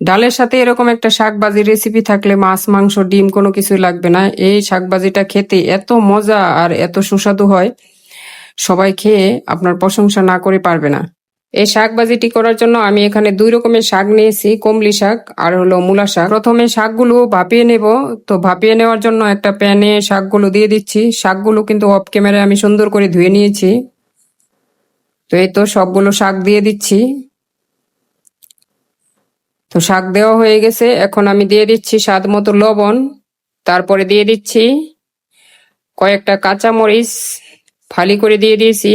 ডালের সাথে এরকম একটা শাকবাজি রেসিপি থাকলে মাছ, মাংস, ডিম কোনো কিছুই লাগবে না। এই শাকবাজিটা খেতে এত মজা আর এত সুস্বাদু হয়, সবাই খেয়ে আপনার প্রশংসা না করে পারবে না। এই শাকবাজিটি করার জন্য আমি এখানে দুই রকমের শাক নিয়েছি, কমলি শাক আর হলো মূলা শাক। প্রথমে শাকগুলো ভাপিয়ে নেব। তো ভাপিয়ে নেওয়ার জন্য একটা প্যানে শাকগুলো দিয়ে দিচ্ছি। শাকগুলো কিন্তু অফ ক্যামেরায় আমি সুন্দর করে ধুয়ে নিয়েছি। তো এই তো সবগুলো শাক দিয়ে দিচ্ছি। তো শাক দেওয়া হয়ে গেছে। এখন আমি দিয়ে দিচ্ছি স্বাদ মতো লবণ। তারপরে দিয়ে দিচ্ছি কয়েকটা কাঁচা মরিচ ফালি করে দিয়ে দিয়েছি।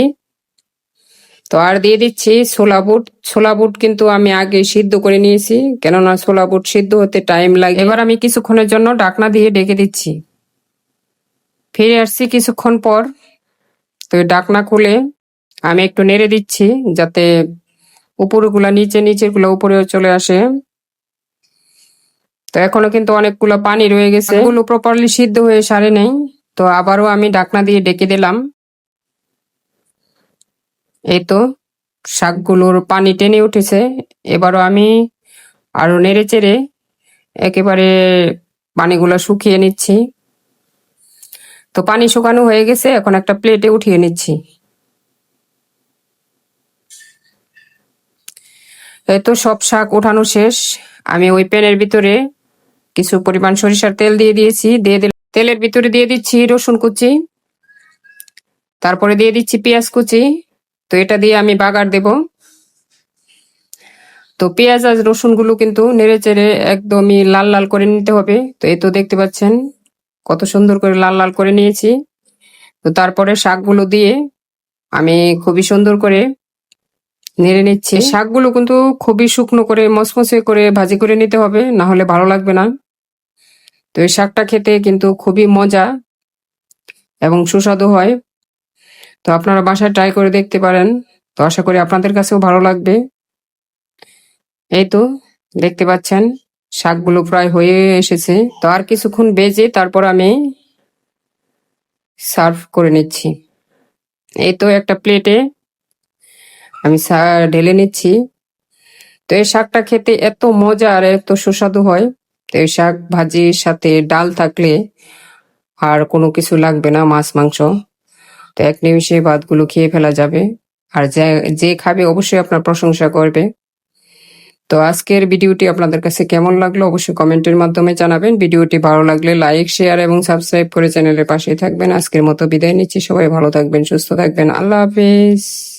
তো আর দিয়ে দিচ্ছি ছোলা বুট। ছোলা বুট কিন্তু আমি আগে সিদ্ধ করে নিয়েছি, কেননা ছোলা বুট সিদ্ধ হতে টাইম লাগে। এবার আমি কিছুক্ষণের জন্য ডাকনা দিয়ে ডেকে দিচ্ছি। ফিরে আসছি কিছুক্ষণ পর। তো ডাকনা খুলে আমি একটু নেড়ে দিচ্ছি যাতে উপরগুলা নিচে নিচেরগুলো উপরেও চলে আসে। তো এখনও কিন্তু অনেকগুলো পানি রয়ে গেছে। এগুলো প্রপারলি সিদ্ধ হয়ে সারে নেই। তো আবারও আমি ডাকনা দিয়ে ডেকে দিলাম। এই তো শাকগুলোর পানি টেনে উঠেছে। এবারও আমি আরও নেড়ে চেড়ে একেবারে পানিগুলো শুকিয়ে নিচ্ছি। তো পানি শুকানো হয়ে গেছে, এখন একটা প্লেটে উঠিয়ে নিচ্ছি। এই তো সব শাক ওঠানো শেষ। আমি ওই প্যানের ভিতরে কিছু পরিমাণ সরিষার তেল দিয়ে দিয়েছি। দিয়ে তেলের ভিতরে দিয়ে দিচ্ছি রসুন কুচি, তারপরে দিয়ে দিচ্ছি পেঁয়াজ কুচি। তো এটা দিয়ে আমি বাগার দেব। তো পেঁয়াজ আর রসুনগুলো কিন্তু নেড়ে চেড়ে একদমই লাল লাল করে নিতে হবে। তো এই তো দেখতে পাচ্ছেন কত সুন্দর করে লাল লাল করে নিয়েছি। তো তারপরে শাকগুলো দিয়ে আমি খুবই সুন্দর করে নেড়ে নিচ্ছি। শাকগুলো কিন্তু খুবই শুকনো করে মসমসে করে ভাজি করে নিতে হবে, না হলে ভালো লাগবে না। তো এই শাকটা খেতে কিন্তু খুবই মজা এবং সুস্বাদু হয়। তো আপনারা বাসায় ট্রাই করে দেখতে পারেন। তো আশা করি আপনাদের কাছেও ভালো লাগবে। এই তো, দেখতে পাচ্ছেন, শাকগুলো প্রায় হয়ে এসেছে। তো আর কিছুক্ষণ বেজে তারপর আমি সার্ভ করে নিচ্ছি। এই তো একটা প্লেটে আমি ঢেলে নিচ্ছি। তো এই শাকটা খেতে এত মজা আর এত সুস্বাদু হয়। তো এই শাক ভাজির সাথে ডাল থাকলে আর কোনো কিছু লাগবে না, মাছ, মাংস। তো এক নিমিষে ভাতগুলো খেয়ে ফেলা যাবে। আর যে যে খাবে অবশ্যই আপনার প্রশংসা করবে। তো আজকের ভিডিওটি আপনাদের কাছে কেমন লাগল অবশ্যই কমেন্টের মাধ্যমে জানাবেন। ভিডিওটি ভালো লাগলে লাইক, শেয়ার এবং সাবস্ক্রাইব করে চ্যানেলের পাশেই থাকবেন। আজকের মতো বিদায় নিচ্ছি। সবাই ভালো থাকবেন, সুস্থ থাকবেন। আল্লাহ হাফিজ।